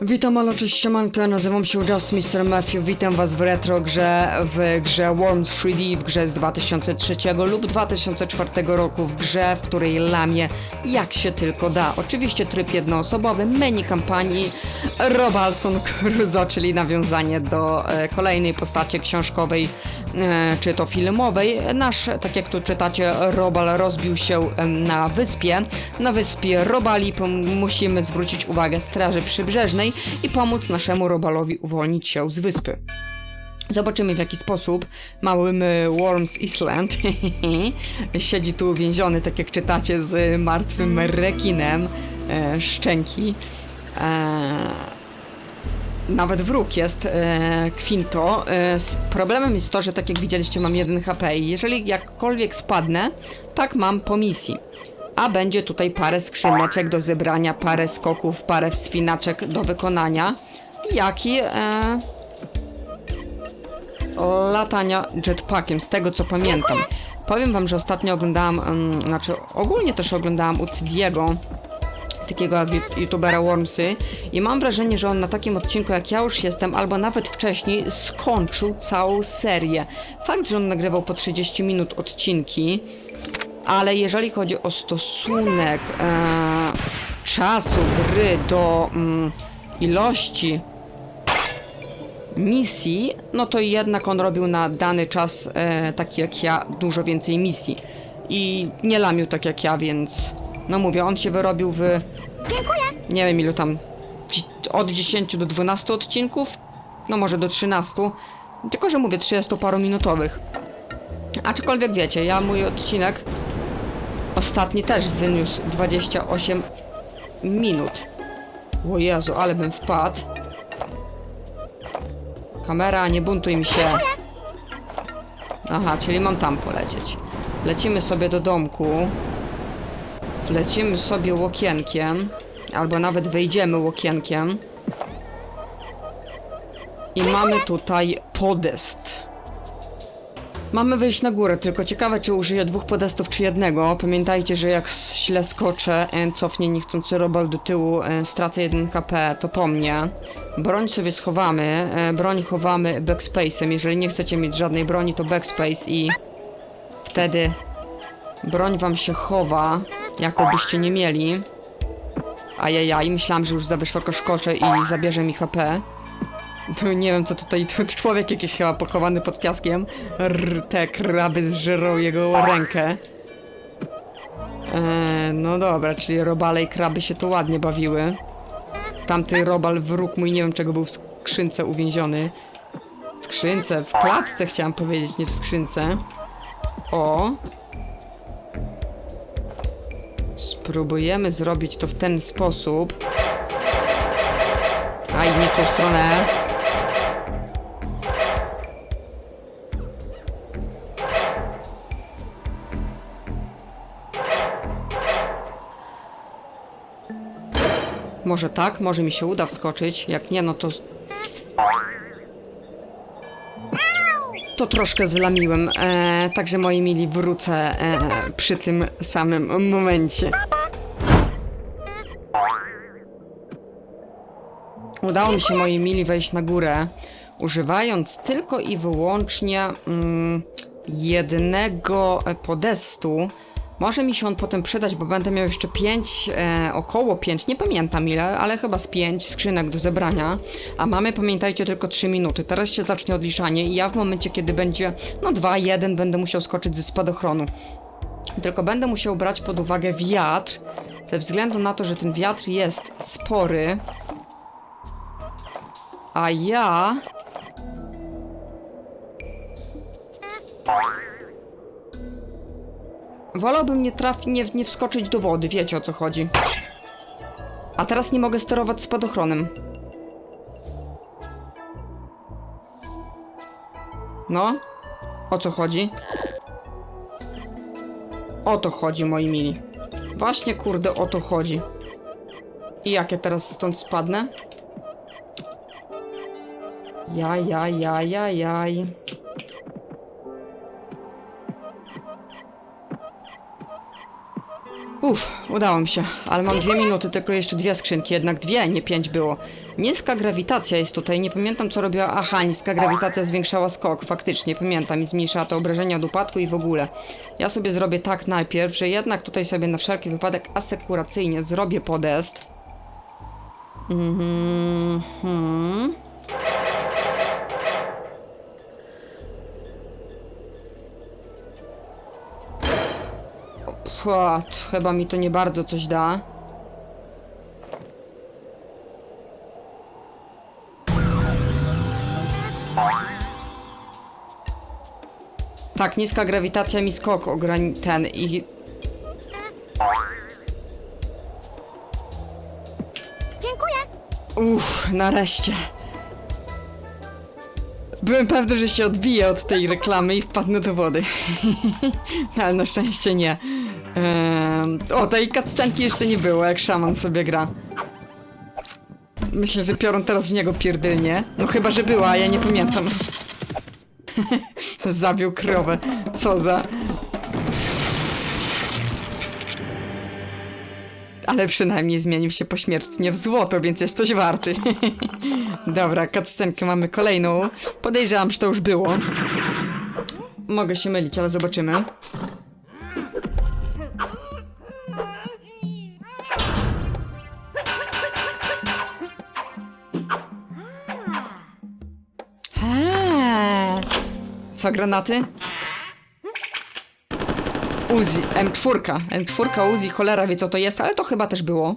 Witam, alo, cześć, siemanko, nazywam się Just Mr. Matthew, witam was w retro grze, w grze Worms 3D, w grze z 2003 lub 2004 roku, w grze, w której lamię jak się tylko da. Oczywiście tryb jednoosobowy, menu kampanii, Robalson Crusoe, czyli nawiązanie do e, kolejnej postaci książkowej, czy to filmowej. Nasz, tak jak tu czytacie, Robal rozbił się na wyspie. Na wyspie Robali musimy zwrócić uwagę Straży Przybrzeżnej i pomóc naszemu Robalowi uwolnić się z wyspy. Zobaczymy w jaki sposób małym e, Worms Island siedzi tu uwięziony, tak jak czytacie, z martwym rekinem e, szczęki. E, nawet wróg jest e, Quinto. E, problemem jest to, że tak jak widzieliście mam 1 HP i jeżeli jakkolwiek spadnę, tak mam po misji. A będzie tutaj parę skrzyneczek do zebrania, parę skoków, parę wspinaczek do wykonania, jak i e, latania jetpackiem, z tego co pamiętam. Powiem wam, że ostatnio oglądałam, em, znaczy ogólnie też oglądałam u Cidiego, takiego jak youtubera Wormsy i mam wrażenie, że on na takim odcinku jak ja już jestem, albo nawet wcześniej, skończył całą serię. Fakt, że on nagrywał po 30 minut odcinki, ale jeżeli chodzi o stosunek e, czasu gry do mm, ilości misji, no to jednak on robił na dany czas, e, taki jak ja, dużo więcej misji. I nie lamił tak jak ja, więc no mówię, on się wyrobił w nie wiem ilu tam dzi- od 10 do 12 odcinków, no może do 13, tylko że mówię 30 paru minutowych. Aczkolwiek wiecie, ja mój odcinek ostatni też wyniósł 28 minut. O Jezu, ale bym wpadł. Kamera, nie buntuj mi się. Aha, czyli mam tam polecieć. Lecimy sobie do domku. Lecimy sobie łokienkiem. Albo nawet wejdziemy łokienkiem. I mamy tutaj podest. Mamy wejść na górę, tylko ciekawe czy użyję dwóch podestów czy jednego. Pamiętajcie, że jak źle skoczę, e, cofnie niechcący robal do tyłu, e, stracę 1 HP, to po mnie. Broń sobie schowamy, e, broń chowamy backspace'em. Jeżeli nie chcecie mieć żadnej broni, to backspace i wtedy broń wam się chowa, jakobyście nie mieli. Ajajaj, myślałam, że już za wysoko skoczę i zabierze mi HP. To nie wiem co tutaj, to człowiek jakiś chyba pochowany pod piaskiem. R, te kraby zżerą jego rękę. Eee, no dobra, czyli robale i kraby się tu ładnie bawiły. Tamty robal wróg mój, nie wiem czego był w skrzynce uwięziony. W skrzynce, w klatce chciałam powiedzieć, nie w skrzynce. O. Spróbujemy zrobić to w ten sposób. Aj, nie w tą stronę. Może tak, może mi się uda wskoczyć. Jak nie, no to. To troszkę zlamiłem. E, także moi mili wrócę e, przy tym samym momencie. Udało mi się moi mili wejść na górę, używając tylko i wyłącznie mm, jednego podestu. Może mi się on potem przydać, bo będę miał jeszcze 5, e, około 5, nie pamiętam ile, ale chyba z 5 skrzynek do zebrania. A mamy, pamiętajcie, tylko 3 minuty. Teraz się zacznie odliczanie i ja w momencie, kiedy będzie, no 2, 1, będę musiał skoczyć ze spadochronu. Tylko będę musiał brać pod uwagę wiatr, ze względu na to, że ten wiatr jest spory. A ja... Wolałbym nie trafić, nie, nie wskoczyć do wody, wiecie o co chodzi. A teraz nie mogę sterować spadochronem. No? O co chodzi? O to chodzi, moi mili. Właśnie kurde o to chodzi. I jak ja teraz stąd spadnę? Jaj, jaj, jaj, jaj, jaj. Uff, udało mi się, ale mam dwie minuty, tylko jeszcze dwie skrzynki, jednak dwie, nie pięć było. Niska grawitacja jest tutaj, nie pamiętam co robiła. Aha, niska grawitacja zwiększała skok, faktycznie, pamiętam i zmniejszała te obrażenia od upadku i w ogóle. Ja sobie zrobię tak najpierw, że jednak tutaj sobie na wszelki wypadek asekuracyjnie zrobię podest. Mhm. mhm. Płat, chyba mi to nie bardzo coś da. Tak, niska grawitacja mi skok ograni... ten i... Dziękuję. Uff, nareszcie. Byłem pewny, że się odbiję od tej reklamy i wpadnę do wody. Ale na szczęście nie. Ehm, o, tej cutscenki jeszcze nie było, jak szaman sobie gra. Myślę, że piorun teraz w niego pierdylnie. No chyba, że była, ja nie pamiętam. Zabił krowę. Co za... Ale przynajmniej zmienił się pośmiertnie w złoto, więc jest coś warty. Dobra, cutscenkę mamy kolejną. Podejrzewam, że to już było. Mogę się mylić, ale zobaczymy. Co, granaty? Uzi, M4. M4 Uzi, cholera wie co to jest, ale to chyba też było.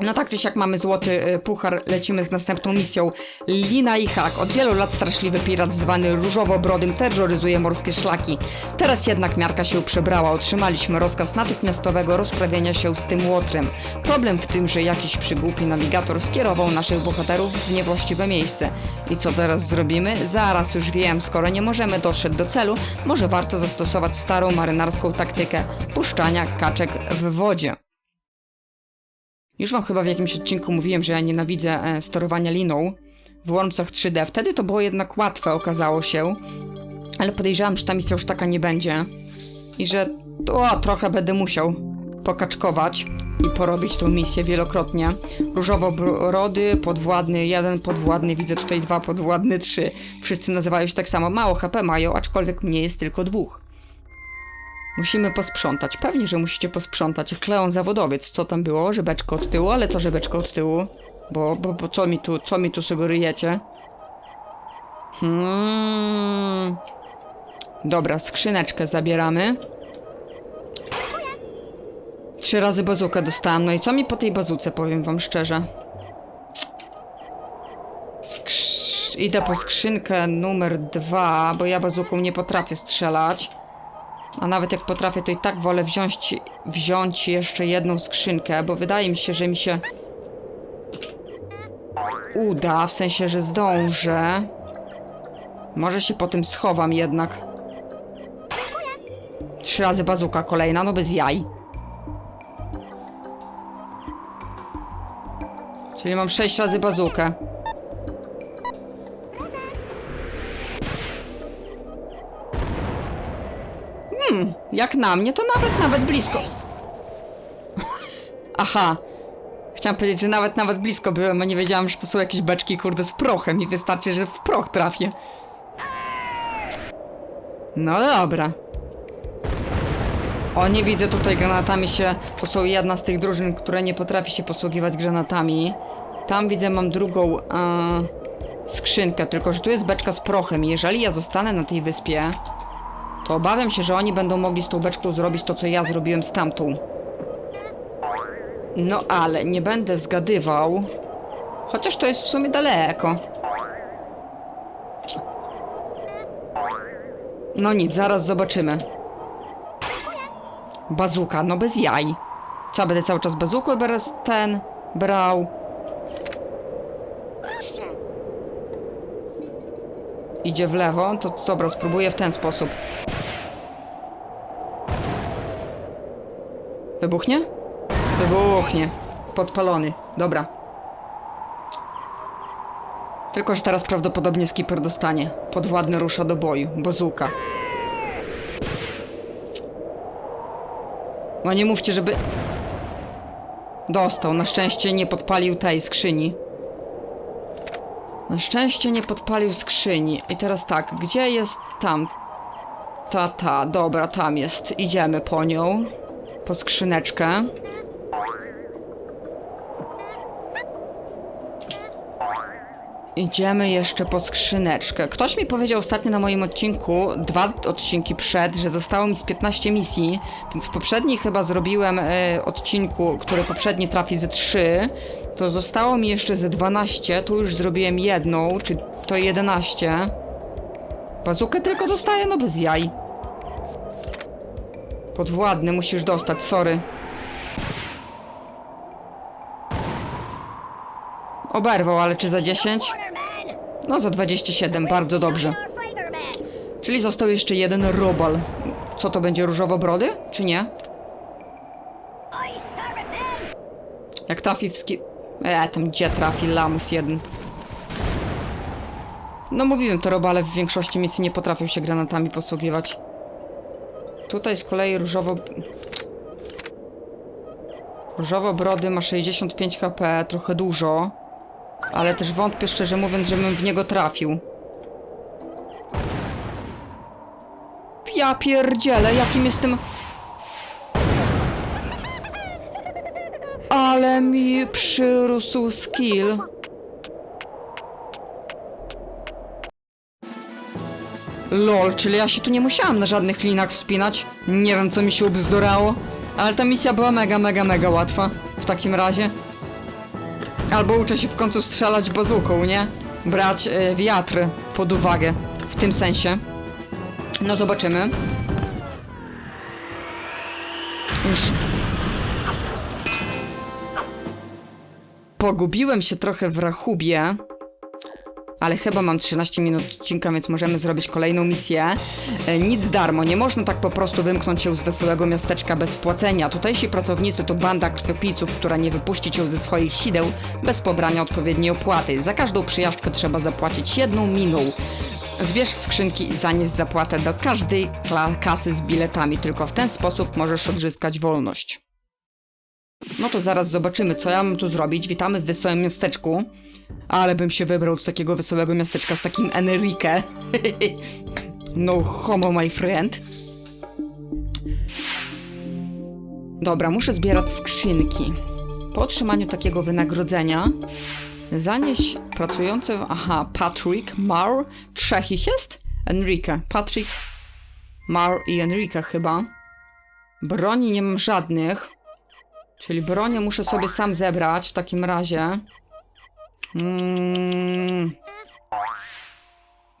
No tak czy siak mamy złoty y, puchar, lecimy z następną misją. Lina i Hak. Od wielu lat straszliwy pirat zwany Różowo-Brodym terroryzuje morskie szlaki. Teraz jednak miarka się przebrała. Otrzymaliśmy rozkaz natychmiastowego rozprawienia się z tym łotrem. Problem w tym, że jakiś przygłupi nawigator skierował naszych bohaterów w niewłaściwe miejsce. I co teraz zrobimy? Zaraz już wiem, skoro nie możemy dotrzeć do celu, może warto zastosować starą marynarską taktykę puszczania kaczek w wodzie. Już wam chyba w jakimś odcinku mówiłem, że ja nienawidzę e, sterowania liną w Wormsach 3D. Wtedy to było jednak łatwe, okazało się. Ale podejrzewam, że ta misja już taka nie będzie. I że o, trochę będę musiał pokaczkować i porobić tą misję wielokrotnie. Różowo-brody, podwładny, jeden podwładny, widzę tutaj dwa podwładny, trzy. Wszyscy nazywają się tak samo. Mało HP mają, aczkolwiek mnie jest tylko dwóch. Musimy posprzątać. Pewnie, że musicie posprzątać. Kleon zawodowiec, co tam było? Żebeczko od tyłu, ale co żebeczko od tyłu? Bo, bo, bo co mi tu, co mi tu sugerujecie? Hmm. Dobra, skrzyneczkę zabieramy. Trzy razy bazukę dostałam. No i co mi po tej bazuce, powiem wam szczerze. Skrz... Idę po skrzynkę numer dwa, bo ja bazuką nie potrafię strzelać. A nawet jak potrafię, to i tak wolę wziąć, wziąć jeszcze jedną skrzynkę, bo wydaje mi się, że mi się uda, w sensie, że zdążę. Może się po tym schowam jednak. Trzy razy bazuka kolejna, no bez jaj. Czyli mam sześć razy bazukę. Jak na mnie, to nawet, nawet blisko. Aha. Chciałam powiedzieć, że nawet, nawet blisko byłem, a nie wiedziałam, że to są jakieś beczki, kurde, z prochem i wystarczy, że w proch trafię. No dobra. O, nie widzę tutaj granatami się. To są jedna z tych drużyn, które nie potrafi się posługiwać granatami. Tam widzę, mam drugą e, skrzynkę, tylko że tu jest beczka z prochem. Jeżeli ja zostanę na tej wyspie, to obawiam się, że oni będą mogli z tą beczką zrobić to, co ja zrobiłem z tamtą. No ale nie będę zgadywał. Chociaż to jest w sumie daleko. No nic, zaraz zobaczymy. Bazuka, no bez jaj. Co, będę cały czas bazuką teraz ten brał? Proszę. Idzie w lewo, to dobra, spróbuję w ten sposób. Wybuchnie? Wybuchnie. Podpalony. Dobra. Tylko, że teraz prawdopodobnie skipper dostanie. Podwładny rusza do boju. Bazuka. No nie mówcie, żeby... Dostał. Na szczęście nie podpalił tej skrzyni. Na szczęście nie podpalił skrzyni. I teraz tak, gdzie jest tam? Ta, ta, dobra, tam jest. Idziemy po nią. Po skrzyneczkę. Idziemy jeszcze po skrzyneczkę. Ktoś mi powiedział ostatnio na moim odcinku, dwa odcinki przed, że zostało mi z 15 misji, więc w poprzedniej chyba zrobiłem e, odcinku, który poprzedni trafi ze 3, to zostało mi jeszcze ze 12, tu już zrobiłem jedną, czy to 11. Bazukę tylko dostaję, no bez jaj. Podwładny musisz dostać, sorry. Oberwał, ale czy za 10? No za 27, bardzo dobrze. Czyli został jeszcze jeden robal. Co to będzie, różowo-brody, czy nie? Jak trafi w ski... E, tam gdzie trafi, lamus jeden. No mówiłem, te robale w większości misji nie potrafią się granatami posługiwać. Tutaj z kolei różowo... Różowo-brody ma 65 HP, trochę dużo. Ale też wątpię szczerze mówiąc, żebym w niego trafił. Ja pierdzielę, jakim jestem... Ale mi przyrósł skill. Lol, czyli ja się tu nie musiałam na żadnych linach wspinać. Nie wiem, co mi się ubzdurało. Ale ta misja była mega, mega, mega łatwa. W takim razie. Albo uczę się w końcu strzelać bazuką, nie? Brać y, wiatr pod uwagę. W tym sensie. No zobaczymy. Już. Pogubiłem się trochę w rachubie. Ale chyba mam 13 minut odcinka, więc możemy zrobić kolejną misję. E, nic darmo, nie można tak po prostu wymknąć się z wesołego miasteczka bez płacenia. Tutejsi pracownicy to banda krwiopijców, która nie wypuści cię ze swoich sideł bez pobrania odpowiedniej opłaty. Za każdą przyjażdżkę trzeba zapłacić jedną miną. Zbierz skrzynki i zanieś zapłatę do każdej kla- kasy z biletami, tylko w ten sposób możesz odzyskać wolność. No to zaraz zobaczymy, co ja mam tu zrobić. Witamy w wesołym miasteczku. Ale bym się wybrał z takiego wesołego miasteczka z takim Enrique. no homo, my friend. Dobra, muszę zbierać skrzynki. Po otrzymaniu takiego wynagrodzenia zanieś pracujące... Aha, Patrick, Mar, trzech ich jest? Enrique, Patrick, Mar i Enrique chyba. Broni nie mam żadnych. Czyli bronię muszę sobie sam zebrać w takim razie. Mm.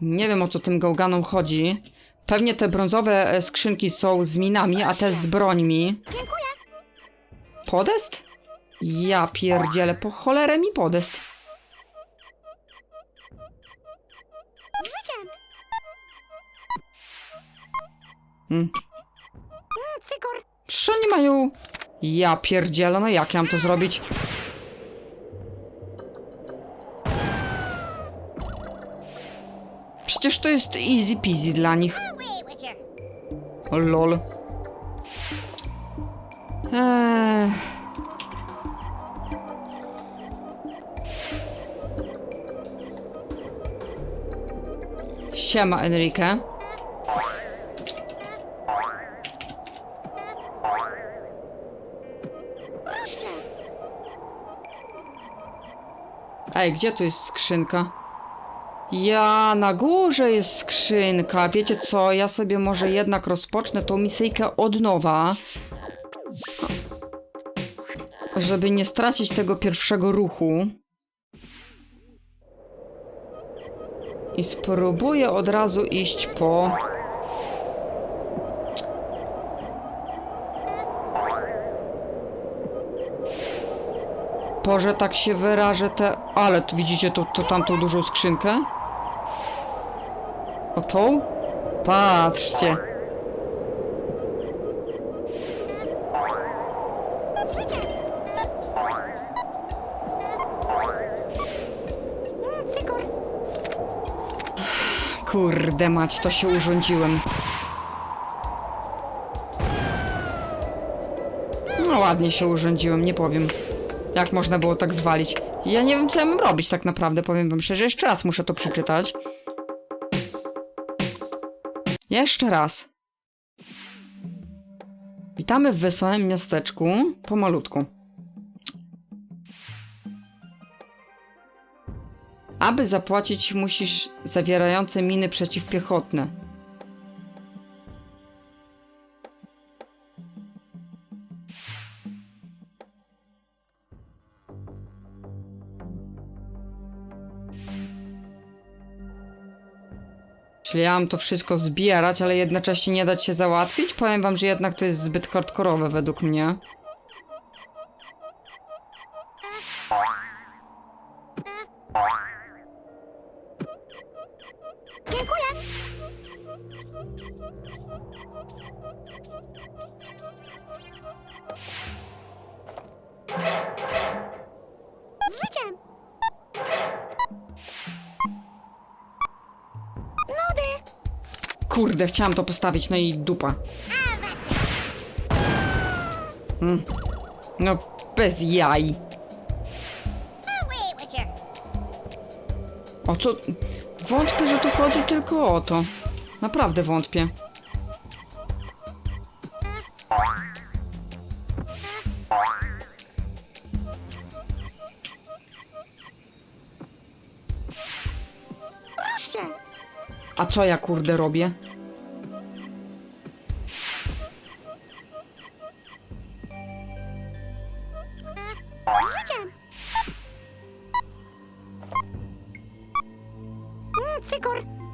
Nie wiem o co tym gałganom chodzi. Pewnie te brązowe e, skrzynki są z minami, a te z brońmi. Podest? Ja pierdzielę, po cholerę mi podest. Hmm. Przecież oni mają... Ja pierdzielę, no jak ja mam to zrobić? Przecież to jest easy peasy dla nich. Lol. Eee. Siema, Enrique. Ej, gdzie tu jest skrzynka? Ja, na górze jest skrzynka. Wiecie co? Ja sobie może jednak rozpocznę tą misyjkę od nowa. Żeby nie stracić tego pierwszego ruchu. I spróbuję od razu iść po... Po, że tak się wyrażę te... Ale tu widzicie to, to tamtą dużą skrzynkę? O tą? Patrzcie. Kurde mać, to się urządziłem. No ładnie się urządziłem, nie powiem. Jak można było tak zwalić? Ja nie wiem, co ja mam robić tak naprawdę, powiem wam szczerze. Jeszcze raz muszę to przeczytać. Jeszcze raz. Witamy w wesołym miasteczku. Pomalutku. Aby zapłacić, musisz zawierające miny przeciwpiechotne. Czyli ja mam to wszystko zbierać, ale jednocześnie nie dać się załatwić? Powiem wam, że jednak to jest zbyt hardkorowe według mnie. Dziękuję. Kurde, chciałam to postawić, no i dupa. Mm. No, bez jaj. O co? Wątpię, że tu chodzi tylko o to. Naprawdę wątpię. Co ja kurde robię?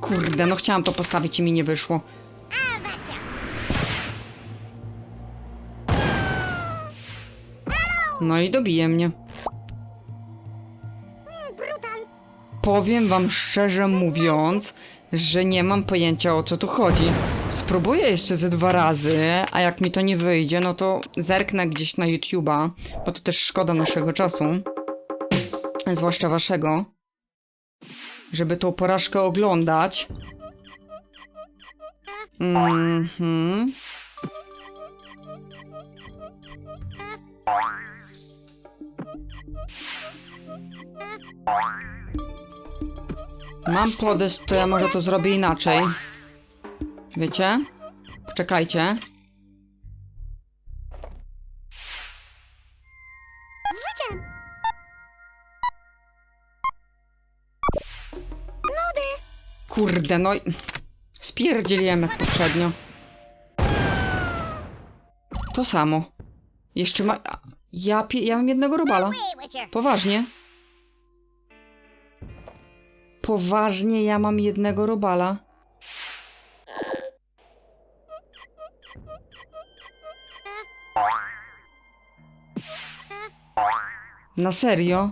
Kurde, no chciałam to postawić i mi nie wyszło. No i dobije mnie. Powiem wam szczerze mówiąc, że nie mam pojęcia o co tu chodzi. Spróbuję jeszcze ze dwa razy, a jak mi to nie wyjdzie, no to zerknę gdzieś na YouTube'a, bo to też szkoda naszego czasu, zwłaszcza waszego, żeby tą porażkę oglądać. Mhm. Mam podest, to ja może to zrobię inaczej. Wiecie? Poczekajcie. Z życiem. Lody. Kurde, no i... Spierdzieliłem jak poprzednio. To samo. Jeszcze ma... Ja, pie... ja mam jednego robala. Poważnie. Poważnie, ja mam jednego robala. Na serio?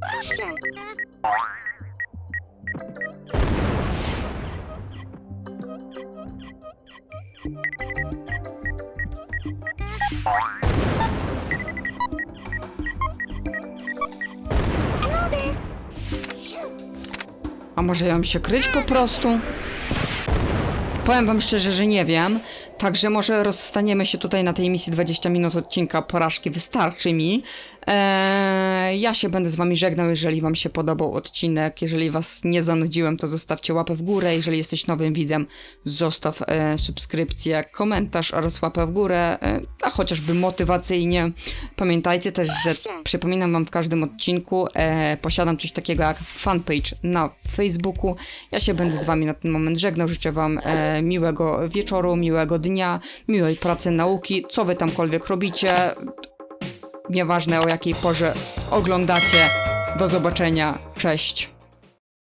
Proszę. Może ja mam się kryć po prostu? Powiem wam szczerze, że nie wiem. Także może rozstaniemy się tutaj na tej misji 20 minut odcinka porażki. Wystarczy mi. Eee, ja się będę z wami żegnał, jeżeli wam się podobał odcinek. Jeżeli was nie zanudziłem, to zostawcie łapę w górę. Jeżeli jesteś nowym widzem, zostaw e, subskrypcję, komentarz oraz łapę w górę, e, a chociażby motywacyjnie. Pamiętajcie też, że przypominam wam w każdym odcinku, e, posiadam coś takiego jak fanpage na Facebooku. Ja się będę z wami na ten moment żegnał. Życzę wam e, miłego wieczoru, miłego dnia, miłej pracy, nauki, co wy tamkolwiek robicie. Nieważne o jakiej porze oglądacie. Do zobaczenia. Cześć.